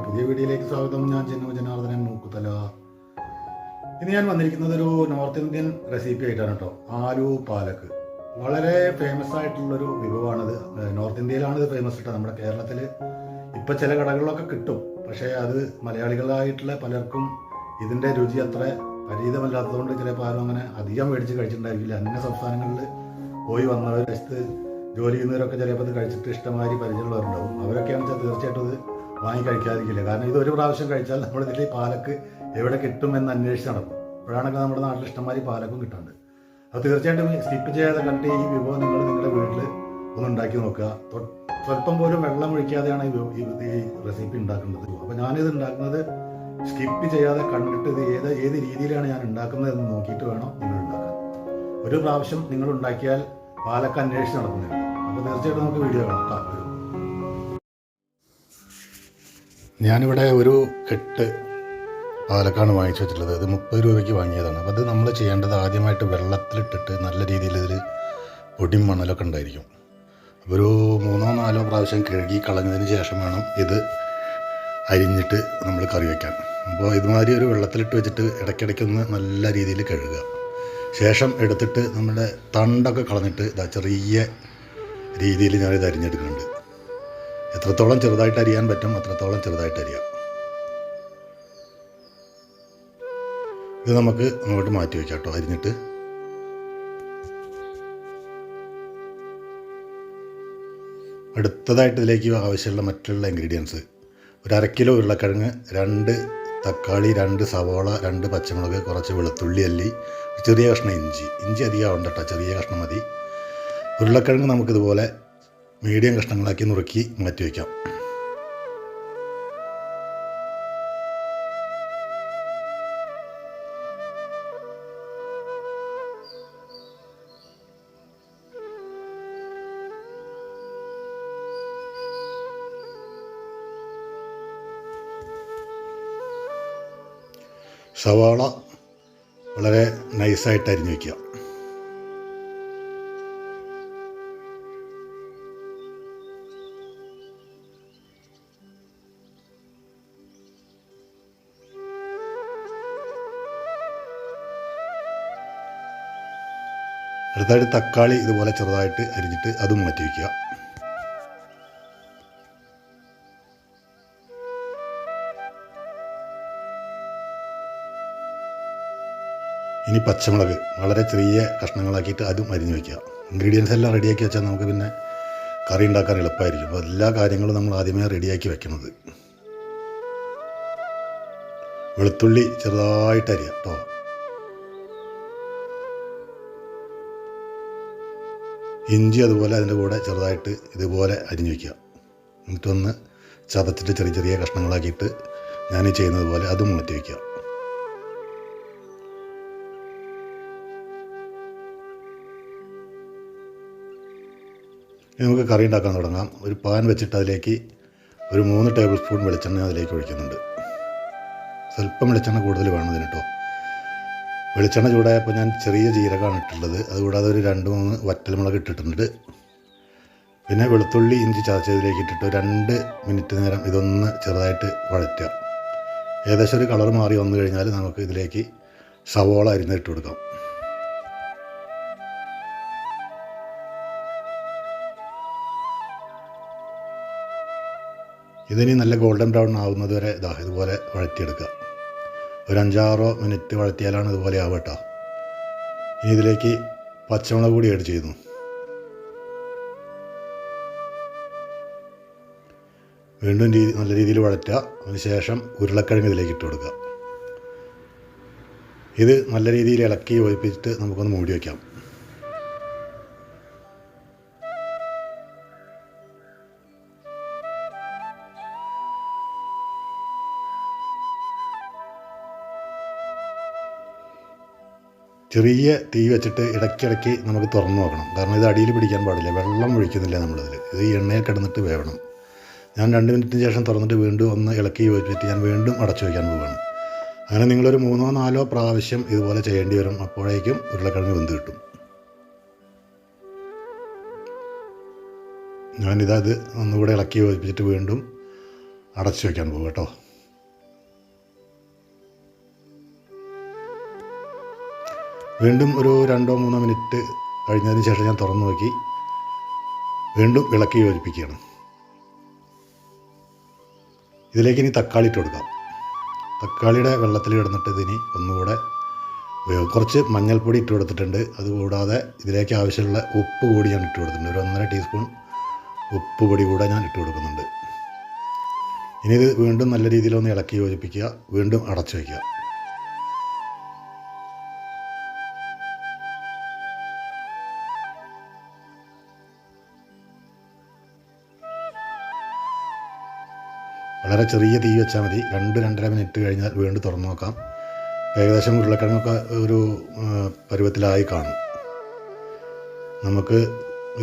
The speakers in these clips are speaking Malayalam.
എന്റെ പുതിയ വീഡിയോയിലേക്ക് സ്വാഗതം. ഞാൻ ജനു ജനാർദ്ദനൻ മൂക്കുതല ഇന്ന് ഞാൻ വന്നിരിക്കുന്നത് ഒരു നോർത്ത് ഇന്ത്യൻ റെസിപ്പി ആയിട്ടാണ് കേട്ടോ. ആലു പാലക്ക്. വളരെ ഫേമസ് ആയിട്ടുള്ളൊരു വിഭവമാണിത്. നോർത്ത് ഇന്ത്യയിലാണ് ഇത് ഫേമസ് കേട്ടോ. നമ്മുടെ കേരളത്തിൽ ഇപ്പം ചില കടകളിലൊക്കെ കിട്ടും. പക്ഷേ അത് മലയാളികളായിട്ടുള്ള പലർക്കും ഇതിന്റെ രുചി അത്ര പരിചിതമല്ലാത്തതുകൊണ്ട് ചിലപ്പോൾ ആരും അങ്ങനെ അധികം മേടിച്ച് കഴിച്ചിട്ടുണ്ടായിരിക്കില്ല. അന്യ സംസ്ഥാനങ്ങളിൽ പോയി വന്നവർ ജോലി ചെയ്യുന്നവരൊക്കെ ചിലപ്പോൾ അത് കഴിച്ചിട്ട് ഇഷ്ടമായി പരിചയമുള്ളവരുണ്ടാവും. അവരൊക്കെയാണെന്ന് വെച്ചാൽ തീർച്ചയായിട്ടും ഇത് വാങ്ങി കഴിക്കാതിരിക്കില്ല. കാരണം ഇത് ഒരു പ്രാവശ്യം കഴിച്ചാൽ നമ്മുടെ നമ്മളിതിൽ പാലക്ക് എവിടെ കിട്ടും എന്ന് അന്വേഷിച്ച് നടക്കും. അപ്പോഴാണൊക്കെ നമ്മുടെ നാട്ടിൽ ഇഷ്ടംമാതിരി പാലക്കും കിട്ടുന്നുണ്ട് അത് തീർച്ചയായിട്ടും സ്കിപ്പ് ചെയ്യാതെ കണ്ട് ഈ വിഭവം നിങ്ങൾ നിങ്ങളുടെ വീട്ടിൽ ഒന്ന് ഉണ്ടാക്കി നോക്കുക. സ്വല്പം പോലും വെള്ളം ഒഴിക്കാതെയാണ് ഈ റെസിപ്പി ഉണ്ടാക്കുന്നത്. അപ്പോൾ ഞാനിത് ഉണ്ടാക്കുന്നത് സ്കിപ്പ് ചെയ്യാതെ കണ്ടിട്ട് ഇത് ഏത് ഏത് രീതിയിലാണ് ഞാൻ ഉണ്ടാക്കുന്നത് എന്ന് നോക്കിയിട്ട് വേണം നിങ്ങൾ ഉണ്ടാക്കാൻ. ഒരു പ്രാവശ്യം നിങ്ങൾ ഉണ്ടാക്കിയാൽ പാലക്ക അന്വേഷിച്ച് നടക്കുന്നില്ല. അപ്പോൾ തീർച്ചയായിട്ടും നമുക്ക് വീഡിയോ കാണാം. ഞാനിവിടെ ഒരു കെട്ട് പാലക്കാണ് വാങ്ങിച്ചു വെച്ചിട്ടുള്ളത്. ഇത് മുപ്പത് രൂപയ്ക്ക് വാങ്ങിയതാണ്. അപ്പോൾ അത് നമ്മൾ ചെയ്യേണ്ടത് ആദ്യമായിട്ട് വെള്ളത്തിലിട്ടിട്ട് നല്ല രീതിയിൽ ഇതിൽ പൊടിയും മണലൊക്കെ ഉണ്ടായിരിക്കും. അപ്പോൾ ഒരു മൂന്നോ നാലോ പ്രാവശ്യം കഴുകി കളഞ്ഞതിന് ശേഷം വേണം ഇത് അരിഞ്ഞിട്ട് നമ്മൾ കറി വയ്ക്കാൻ അപ്പോൾ ഇതുമാതിരി ഒരു വെള്ളത്തിലിട്ട് വെച്ചിട്ട് ഇടയ്ക്കിടയ്ക്കൊന്ന് നല്ല രീതിയിൽ കഴുകുക. ശേഷം എടുത്തിട്ട് നമ്മുടെ തണ്ടൊക്കെ കളഞ്ഞിട്ട് ഇതാ ചെറിയ രീതിയിൽ ഞാനിത് അരിഞ്ഞെടുക്കുന്നുണ്ട്. എത്രത്തോളം ചെറുതായിട്ട് അരിയാൻ പറ്റും അത്രത്തോളം ചെറുതായിട്ട് അരിയാം ഇത് നമുക്ക് അങ്ങോട്ട് മാറ്റി വയ്ക്കാം കേട്ടോ അരിഞ്ഞിട്ട്. അടുത്തതായിട്ട് ഇതിലേക്ക് ആവശ്യമുള്ള മറ്റുള്ള ഇൻഗ്രീഡിയൻസ് ഒരു അര കിലോ ഉരുളക്കിഴങ്ങ് രണ്ട് തക്കാളി രണ്ട് സവാള രണ്ട് പച്ചമുളക് കുറച്ച് വെളുത്തുള്ളി അല്ലി ചെറിയ കഷ്ണം ഇഞ്ചി. ഇഞ്ചി അധികം ആവണ്ട കേട്ടോ ചെറിയ കഷ്ണം മതി. ഉരുളക്കിഴങ്ങ് നമുക്കിതുപോലെ മീഡിയം കഷ്ണങ്ങളാക്കി നുറുക്കി മാറ്റി വയ്ക്കാം. സവാള വളരെ നൈസായിട്ട് അരിഞ്ഞു വയ്ക്കുക. അടുത്തായിട്ട് തക്കാളി ഇതുപോലെ ചെറുതായിട്ട് അരിഞ്ഞിട്ട് അതും മാറ്റി വയ്ക്കുക. ഇനി പച്ചമുളക് വളരെ ചെറിയ കഷ്ണങ്ങളാക്കിയിട്ട് അതും അരിഞ്ഞു വയ്ക്കുക. ഇൻഗ്രീഡിയൻസ് എല്ലാം റെഡിയാക്കി വെച്ചാൽ നമുക്ക് പിന്നെ കറി ഉണ്ടാക്കാൻ എളുപ്പമായിരിക്കും. അപ്പോൾ എല്ലാ കാര്യങ്ങളും നമ്മൾ ആദ്യമേ റെഡിയാക്കി വെക്കുന്നത് വെളുത്തുള്ളി ചെറുതായിട്ട് അരിയാം കേട്ടോ. ഇഞ്ചി അതുപോലെ അതിന്റെ കൂടെ ചെറുതായിട്ട് ഇതുപോലെ അരിഞ്ഞു വയ്ക്കുക. എന്നിട്ടൊന്ന് ചതച്ചിട്ട് ചെറിയ ചെറിയ കഷ്ണങ്ങളാക്കിയിട്ട് ഞാൻ ഈ ചെയ്യുന്നത് പോലെ അതും മാറ്റി വയ്ക്കുക. ഇനി നമുക്ക് കറി ഉണ്ടാക്കാൻ തുടങ്ങാം. ഒരു പാൻ വെച്ചിട്ട് അതിലേക്ക് ഒരു മൂന്ന് ടേബിൾ സ്പൂൺ വെളിച്ചെണ്ണ അതിലേക്ക് ഒഴിക്കുന്നുണ്ട്. സ്വല്പം വെളിച്ചെണ്ണ കൂടുതൽ വേണം അതിന് കേട്ടോ. വെളിച്ചെണ്ണ ചൂടായപ്പോൾ ഞാൻ ചെറിയ ജീരകമാണ് ഇട്ടുള്ളത് അതുകൂടാതെ ഒരു രണ്ട് മൂന്ന് വറ്റൽമുളക് ഇട്ടിട്ടുണ്ട്. പിന്നെ വെളുത്തുള്ളി ഇഞ്ചി ചതച്ചതിലേക്ക് ഇട്ടിട്ട് രണ്ട് മിനിറ്റ് നേരം ഇതൊന്ന് ചെറുതായിട്ട് വഴറ്റുക. ഏകദേശം ഒരു കളർ മാറി വന്നു കഴിഞ്ഞാൽ നമുക്ക് ഇതിലേക്ക് സവോള അരിഞ്ഞിട്ട് കൊടുക്കാം. ഇതിനി നല്ല ഗോൾഡൻ ബ്രൗൺ ആവുന്നത് വരെ ഇതാ ഇതുപോലെ വഴറ്റിയെടുക്കുക. ഒരു അഞ്ചാറോ മിനിറ്റ് വഴറ്റിയാലാണ് ഇതുപോലെ ആവുക കേട്ടോ ഇനി ഇതിലേക്ക് പച്ചമുളക് കൂടി ആഡ് ചെയ്യുന്നു. വീണ്ടും രീതി നല്ല രീതിയിൽ വഴറ്റുക. അതിനുശേഷം ഉരുളക്കിഴങ്ങ് ഇതിലേക്ക് ഇട്ട് കൊടുക്കുക. ഇത് നല്ല രീതിയിൽ ഇളക്കി ഒഴിപ്പിച്ചിട്ട് നമുക്കൊന്ന് മൂടി വയ്ക്കാം. ചെറിയ തീ വെച്ചിട്ട് ഇടയ്ക്കിടയ്ക്ക് നമുക്ക് തുറന്നു നോക്കണം. കാരണം ഇത് അടിയിൽ പിടിക്കാൻ പാടില്ല. വെള്ളം ഒഴിക്കുന്നില്ല നമ്മളിതിൽ ഇത് എണ്ണയിൽ കിടന്നിട്ട് വേവണം. ഞാൻ രണ്ട് മിനിറ്റിന് ശേഷം തുറന്നിട്ട് വീണ്ടും ഒന്ന് ഇളക്കി വെച്ചിട്ട് ഞാൻ വീണ്ടും അടച്ചു വയ്ക്കാൻ പോവുകയാണ് അങ്ങനെ നിങ്ങളൊരു മൂന്നോ നാലോ പ്രാവശ്യം ഇതുപോലെ ചെയ്യേണ്ടി വരും. അപ്പോഴേക്കും ഉരുളക്കിഴങ്ങ് വെന്ത് കിട്ടും. ഞാനിതത് ഒന്നുകൂടെ ഇളക്കി യോജിപ്പിച്ചിട്ട് വീണ്ടും അടച്ചു വയ്ക്കാൻ പോകും കേട്ടോ. വീണ്ടും ഒരു രണ്ടോ മൂന്നോ മിനിറ്റ് കഴിഞ്ഞതിന് ശേഷം ഞാൻ തുറന്നു നോക്കി. വീണ്ടും ഇളക്കി യോജിപ്പിക്കുകയാണ്. ഇതിലേക്ക് ഇനി തക്കാളി ഇട്ട് കൊടുക്കാം. തക്കാളിയുടെ വെള്ളത്തിൽ കിടന്നിട്ട് ഇതിനി ഒന്നുകൂടെ കുറച്ച് മഞ്ഞൾപ്പൊടി ഇട്ട് കൊടുത്തിട്ടുണ്ട്. അതുകൂടാതെ ഇതിലേക്ക് ആവശ്യമുള്ള ഉപ്പ് കൂടി ഞാൻ ഇട്ട് കൊടുത്തിട്ടുണ്ട്. ഒരു ഒന്നര ടീസ്പൂൺ ഉപ്പ് പൊടി കൂടെ ഞാൻ ഇട്ട് കൊടുക്കുന്നുണ്ട്. ഇനി ഇത് വീണ്ടും നല്ല രീതിയിൽ ഒന്ന് ഇളക്കി യോജിപ്പിക്കുക. വീണ്ടും അടച്ചു വയ്ക്കുക. വളരെ ചെറിയ തീ വെച്ചാൽ മതി. രണ്ട് രണ്ടര മിനിറ്റ് കഴിഞ്ഞാൽ വീണ്ടും തുറന്നു നോക്കാം. ഏകദേശം ഉരുളക്കിഴങ്ങൊക്കെ ഒരു പരുവത്തിലായി കാണും. നമുക്ക്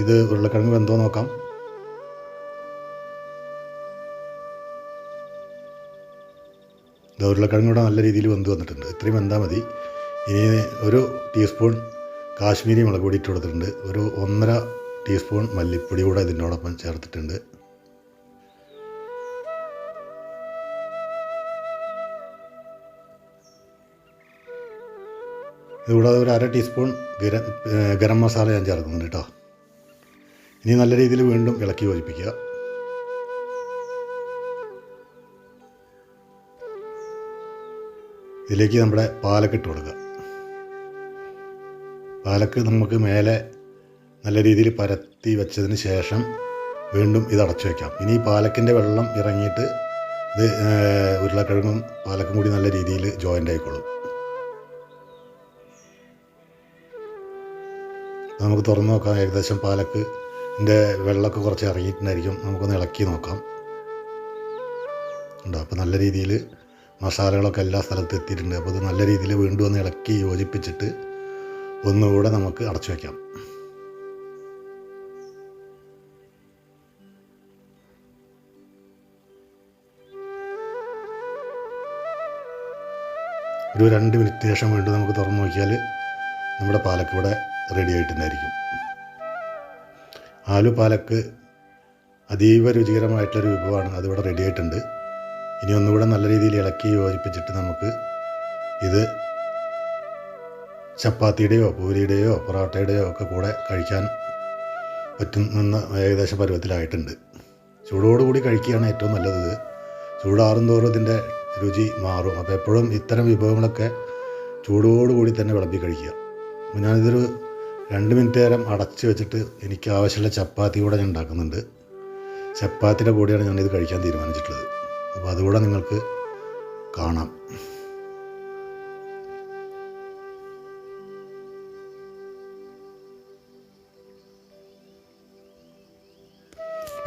ഇത് ഉരുളക്കിഴങ്ങ് വെന്തോ നോക്കാം. ഇത് ഉരുളക്കിഴങ്ങ് ഇവിടെ നല്ല രീതിയിൽ വെന്ത് വന്നിട്ടുണ്ട്. ഇത്രയും വെന്താൽ മതി. ഇനി ഒരു ടീസ്പൂൺ കാശ്മീരി മുളക് പൊടി ഇട്ട് കൊടുത്തിട്ടുണ്ട്. ഒരു ഒന്നര ടീസ്പൂൺ മല്ലിപ്പൊടി കൂടെ ഇതിനോടൊപ്പം ചേർത്തിട്ടുണ്ട്. ഇതുകൂടാതെ ഒരു അര ടീസ്പൂൺ ഗരം ഗരം മസാല ഞാൻ ചേർക്കുന്നുണ്ട് കേട്ടോ. ഇനി നല്ല രീതിയിൽ വീണ്ടും ഇളക്കി യോജിപ്പിക്കുക. ഇതിലേക്ക് നമ്മുടെ പാലക്ക് ഇട്ട് കൊടുക്കുക. പാലക്ക് നമുക്ക് മേലെ നല്ല രീതിയിൽ പരത്തി വെച്ചതിന് ശേഷം വീണ്ടും ഇത് അടച്ചു വയ്ക്കാം ഇനി ഈ പാലക്കിന്റെ വെള്ളം ഇറങ്ങിയിട്ട് ഇത് ഉരുളക്കിഴങ്ങും പാലക്കും കൂടി നല്ല രീതിയിൽ ജോയിന്റ് ആയിക്കോളും. നമുക്ക് തുറന്ന് നോക്കാം. ഏകദേശം പാലക്ക് ഇതിന്റെ വെള്ളമൊക്കെ കുറച്ച് ഇറങ്ങിയിട്ടുണ്ടായിരിക്കും. നമുക്കൊന്ന് ഇളക്കി നോക്കാം. ഉണ്ടോ? അപ്പോൾ നല്ല രീതിയിൽ മസാലകളൊക്കെ എല്ലാ സ്ഥലത്തും എത്തിയിട്ടുണ്ട്. അപ്പോൾ ഇത് നല്ല രീതിയിൽ വീണ്ടും ഒന്ന് ഇളക്കി യോജിപ്പിച്ചിട്ട് ഒന്നുകൂടെ നമുക്ക് അടച്ചു വയ്ക്കാം ഒരു രണ്ട് മിനിറ്റ് ശേഷം വീണ്ടും നമുക്ക് തുറന്നു നോക്കിയാൽ നമ്മുടെ പാലക്ക് ഇവിടെ റെഡി ആയിട്ടുണ്ടായിരിക്കും. ആലു പാലക്ക് അതീവ രുചികരമായിട്ടുള്ളൊരു വിഭവമാണ്. അതിവിടെ റെഡി ആയിട്ടുണ്ട്. ഇനി ഒന്നുകൂടെ നല്ല രീതിയിൽ ഇളക്കി യോജിപ്പിച്ചിട്ട് നമുക്ക് ഇത് ചപ്പാത്തിയുടെയോ പൂരിയുടെയോ പൊറോട്ടയുടെയോ ഒക്കെ കൂടെ കഴിക്കാൻ പറ്റുന്ന ഏകദേശ പരുവത്തിലായിട്ടുണ്ട്. ചൂടോടുകൂടി കഴിക്കുകയാണ് ഏറ്റവും നല്ലത്. ചൂടാറും തോറും ഇതിന്റെ രുചി മാറും. അപ്പോൾ എപ്പോഴും ഇത്തരം വിഭവങ്ങളൊക്കെ ചൂടോടുകൂടി തന്നെ വിളമ്പി കഴിക്കുക. ഞാനിതൊരു രണ്ട് മിനിറ്റ് നേരം അടച്ച് വെച്ചിട്ട് എനിക്ക് ആവശ്യമുള്ള ചപ്പാത്തി കൂടെ ഞാൻ ഉണ്ടാക്കുന്നുണ്ട്. ചപ്പാത്തിന്റെ കൂടെയാണ് ഞാനിത് കഴിക്കാൻ തീരുമാനിച്ചിട്ടുള്ളത്. അപ്പോൾ അതുകൂടെ നിങ്ങൾക്ക് കാണാം.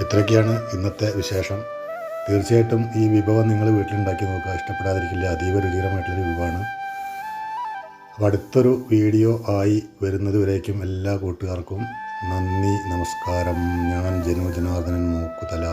ഇത്രയൊക്കെയാണ് ഇന്നത്തെ വിശേഷം. തീർച്ചയായിട്ടും ഈ വിഭവം നിങ്ങൾ വീട്ടിലുണ്ടാക്കി നോക്കുക. ഇഷ്ടപ്പെടാതിരിക്കില്ല. അതീവ രുചികരമായിട്ടുള്ളൊരു വിഭവമാണ്. അപ്പോൾ അടുത്തൊരു വീഡിയോ ആയി വരുന്നതുവരേക്കും എല്ലാ കൂട്ടുകാർക്കും നന്ദി നമസ്കാരം. ഞാൻ ജനു ജനാർദ്ദനൻ മൂക്കുതല.